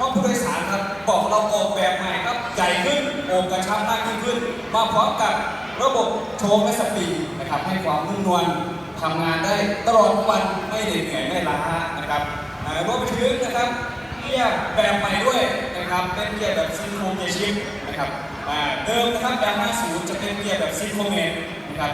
ห้องผู้โดยสารครับบอกเราออกแบบใหม่ครับใหญ่ขึ้นโอบกระชับมากยิ่งขึ้น มาพร้อมกับระบบโชว์และสปีดนะครับให้ความนุ่มนวลทำงานได้ตลอดทั้งวันไม่เหนื่อยไม่ล้านะครับรวมไปถึงนะครับเกียร์แบบใหม่ด้วยนะครับเป็นเกียร์แบบซิงโครเกียร์ชิปนะครับอ่เดิมนะครับแบบ50จะเป็น ซิงโครเมตนะครับ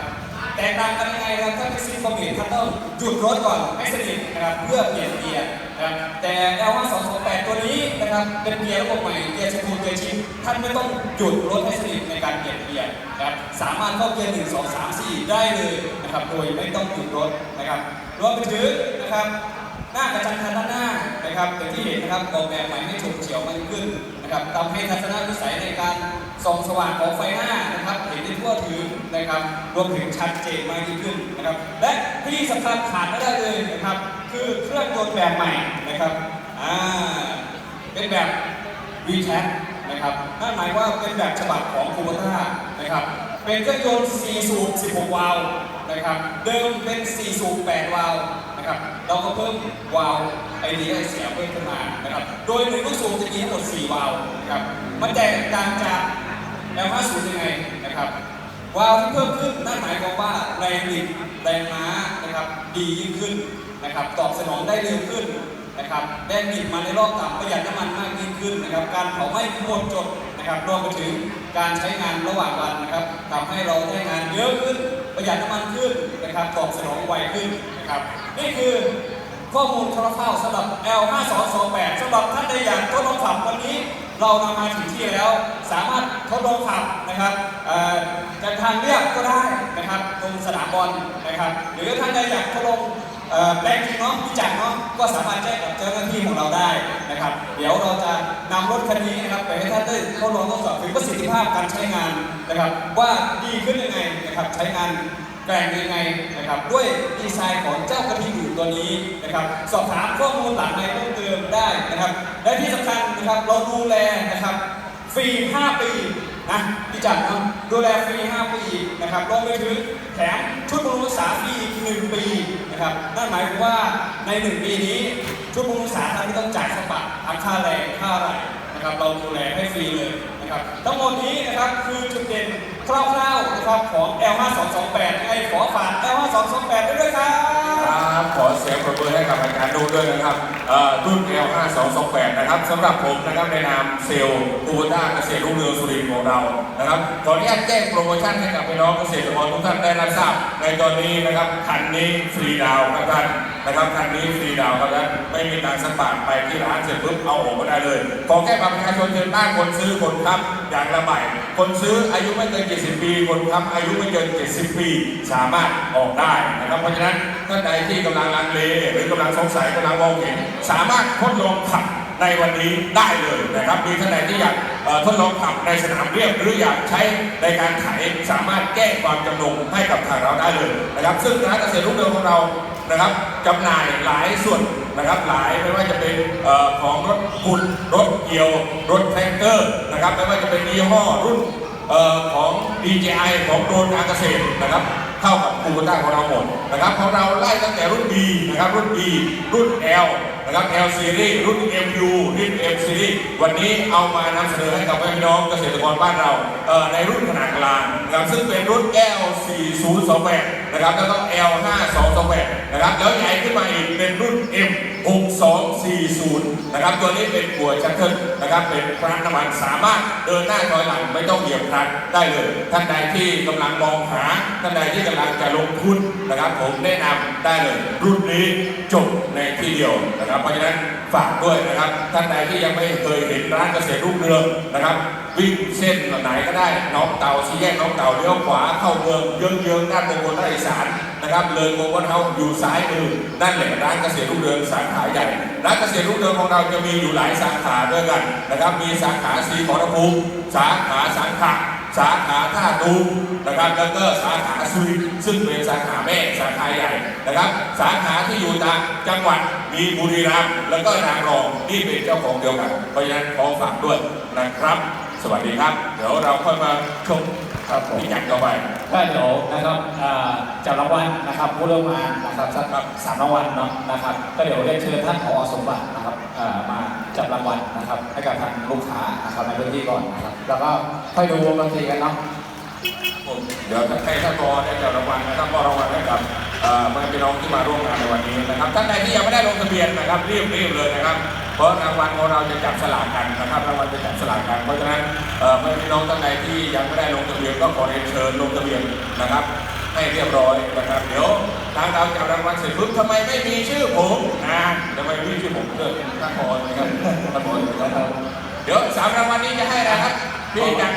แตกต่างกันยังไงครับถ้าเป็นซีคอมเมตท่านต้องหยุดรถก่อนให้สนิทนะครับเพื่อเปลี่ยนเกียร์นะครับแต่ L5228 ตัวนี้นะครับเป็นเกียร์ระบบใหม่เกียร์สกูเกียร์ชิปท่านไม่ต้องหยุดรถให้สนิทในการเปลี่ยนเกียร์นะครับสามารถเข้าเกียร์1 2 3 4ได้เลยนะครับโดยไม่ต้องหยุดรถนะครับรวมไปถึงนะครับหน้ากระจังคันด้านหน้านะครับอย่างที่เห็นนะครับออกแบบใหม่ให้ฉกเฉียวมากขึ้น นะครับทำให้ทัศนวิสัยในการส่องสว่างของไฟหน้านะครับเห็นได้ทั่วถึงนะครับรวมถึงชัดเจนมากยิ่งขึ้นนะครับ และที่สำคัญขาดไม่ได้เลยนะครับ คือเครื่องยนต์แบบใหม่นะครับอ่าเป็นแบบ v c a t นะครับนั่นหมายว่าเป็นแบบฉบับของคูโบต้านะครับเป็นเครื่องยนต์4สูบ16 วาล์วนะครับ เดิมเป็น 4 สูบ 8 วาล์ว นะครับเราก็เพิ่มวาล์วไอเดียไอเสียเพิ่มขึ้นมานะครับ โดยหนึ่งลูกสูบจะมีทั้งหมด 4 วาล์วนะครับมันแตกต่างจาก L50 ยังไงนะครับวาล์วที่เพิ่มขึ้นนั่นหมายความว่าแรงบิดแรงม้านะครับดียิ่งขึ้นนะครับตอบสนองได้เร็วขึ้นนะครับแรงบิดมาในรอบต่ำประหยัดน้ำมันมากยิ่งขึ้นนะครับการเผาไหม้หมดจดนะครับรวมไปถึงการใช้งานระหว่างวันนะครับทำให้เราได้งานเยอะขึ้นประหยัดน้ำมันขึ้นนะครับตอบสนองไวขึ้นนะครับ นี่คือข้อมูลคร่าวๆสำหรับ L5228 สำหรับท่านใดอยากทดลองขับวันนี้เรานำมาถึงที่แล้ว สามารถทดลองขับนะครับจากทางเรียบก็ได้นะครับตรงสนามบอลนะครับ หรือท่านใดอยากทดลองเอ่อแปลงจริงเนาะพิจักเนาะก็สามารถแจ้งกับเจ้าหน้าที่ของเราได้นะครับ เดี๋ยวเราจะนำรถคันนี้นะครับไปให้ท่านได้ทดลองทดสอบถึงประสิทธิภาพการใช้งานนะครับ ว่าดีขึ้นยังไงนะครับใช้งาน แกร่งยังไงนะครับด้วยดีไซน์ของเจ้ากระทิงอยู่ตัวนี้นะครับสอบถามข้อมูลหลังในเพิ่มเติมได้นะครับ และที่สำคัญนะครับเราดูแลนะครับฟรี5ปีนะพี่จักรเนะดูแลฟรี 5 ปีนะครับรวมไปถึงแถมชุดบำรุงรักษาฟรีอีก1ปีนะครับนั่นหมายถึงว่าใน 1 ปีนี้ชุดบำรุงรักษาท่านไม่ต้องจ่ายสักบาททั้งค่าแรงค่าอะไรนะครับเราดูแลให้ฟรีเลย นะครับทั้งหมดนี้นะครับคือจุดเด่นคร่าวๆนะครับของ L5228 ยังไงขอฝาก L5228 ด้วยด้วยครับ ขอเสียงปรบมือให้กับอาจารย์ดูด้วยนะครับรุ่น L5228 นะครับสำหรับผมนะครับในนามเซลล์อูเบต้าเกษตรรุ่งเรืองสุรินทร์ของเรานะครับขออนุญาตแจ้งโปรโมชั่นให้กับพี่น้องเกษตรกรทุกท่านได้รับทราบ ในตอนนี้นะครับคันนี้ฟรีดาวน์ครับท่านนะครับคันนี้ฟรีดาวน์ครับท่านไม่มีตังค์สักบาทไปที่ร้านเสร็จปุ๊บเอาออกมาได้เลยขอแค่บัตรประชาชนเชิญบ้านคนซื้อคนค้ำอย่างละใบคนซื้ออายุไม่เกิน70 ปีคนค้ำอายุไม่เกิน 70 ปี สามารถออกได้นะครับเพราะฉะนั้น ท่านใดที่กำลังลังเลหรือกำลังสงสัยกำลังมองเห็น สามารถทดลองขับในวันนี้ได้เลยนะครับมีท่านใดที่อยากทดลองขับในสนามเรียบหรืออยากใช้ในการไถสามารถแก้ความจำนงให้กับทางเราได้เลยนะครับ ซึ่งร้านเกษตรรุ่งเรืองของเรานะครับจำหน่ายหลายส่วนนะครับหลายไม่ว่าจะเป็นออของรถขุดรถเกี่ยว รถแทรกเตอร์นะครับไม่ว่าจะเป็นยี่ห้อรุ่นออของ DJI ของโดรนการเกษตรนะครับ เข้ากับคูปต้าของเราหมดนะครับของเราไล่ตั้งแต่รุ่น B นะครับรุ่น B รุ่น L นะครับ L series รุ่น MU รุ่น M series วันนี้เอามานำเสนอให้กับพี่น้องเกษตรกรบ้านเราเอ่อในรุ่นขนาดกลางนะครับซึ่งเป็นรุ่น L 4028นะครับแล้วก็ L 5228นะครับแล้วใหญ่ขึ้นมาอีกเป็นรุ่น M 6240 นะครับ ตัวนี้เป็นหัวชัตเทิลนะครับ เป็นพลังน้ำมันสามารถเดินหน้าถอยหลังไม่ต้องเหยียบคลันได้เลย ท่านใดที่กำลังมองหา ท่านใดที่กำลังจะลงทุนนะครับ ผมแนะนำได้เลย รุ่นนี้จบในที่เดียวนะครับ เพราะฉะนั้นฝากด้วยนะครับ ท่านใดที่ยังไม่เคยเห็นร้านเกษตรรุ่งเรืองนะครับ วิ่งเส้นไหนก็ได้น้องเต่าสี่แยกน้องเต่าเลี้ยวขวาเข้าเมืองเยื้องๆด้านบนบนภาคอีสานนะครับเลยโมวันเฮาอยู่ซ้ายมือนั่นแหละร้านเกษตรรุ่งเรืองสาขาใหญ่ร้านเกษตรรุ่งเรืองของเราจะมีอยู่หลายสาขาด้วยกันนะครับ มีสาขาสีขอรภูมิสาขาสังขะสาขาท่าตูมนะครับแล้วก็สาขาสุรินซึ่งเป็นสาขาแม่สาขาใหญ่นะครับ สาขาที่อยู่ตามจังหวัดมีบุรีรัมย์แล้วก็นางรองนี่เป็นเจ้าของเดียวกันเพราะฉะนั้นขอฝากด้วยนะครับ สวัสดีครับ เดี๋ยวเราค่อยมาชมครับผมพี่จักรต่อไปก็เดี๋ยวนะครับอ่าจับรางวัลนะครับผู้ร่วมงานนะครับสักสามรางวัลเนาะนะครับ ก็เดี๋ยวเรียนเชิญท่านผอสมบัตินะครับอ่ามาจับรางวัลนะครับให้กับทางลูกค้านะครับในพื้นที่ก่อนนะครับ แล้วก็ค่อยดูวงดนตรีกันเนาะผมเดี๋ยวให้ท่านรอได้จับรางวัลนะครับมอบรางวัลให้กับเอ่อเพื่อนพี่น้องที่มาร่วมงานในวันนี้นะครับท่านใดที่ยังไม่ได้ลงทะเบียนนะครับรีบรีบเลยนะครับ เพราะรางวัลของเราจะจับสลากกันนะครับรางวัลจะจับสลากกัน เพราะฉะนั้นเอ่อเพื่อนพี่น้องท่านใดที่ยังไม่ได้ลงทะเบียนก็ขอเรียนเชิญลงทะเบียนนะครับ ให้เรียบร้อยนะครับ เดี๋ยวทางเราจับรางวัลเสร็จปุ๊บทำไมไม่มีชื่อผมนะทำไมไม่มีชื่อผมเกิดท่านพอนะครับท่านพอนะครับเดี๋ยวสามรางวัลนี้จะให้อะไรครับพี่จัน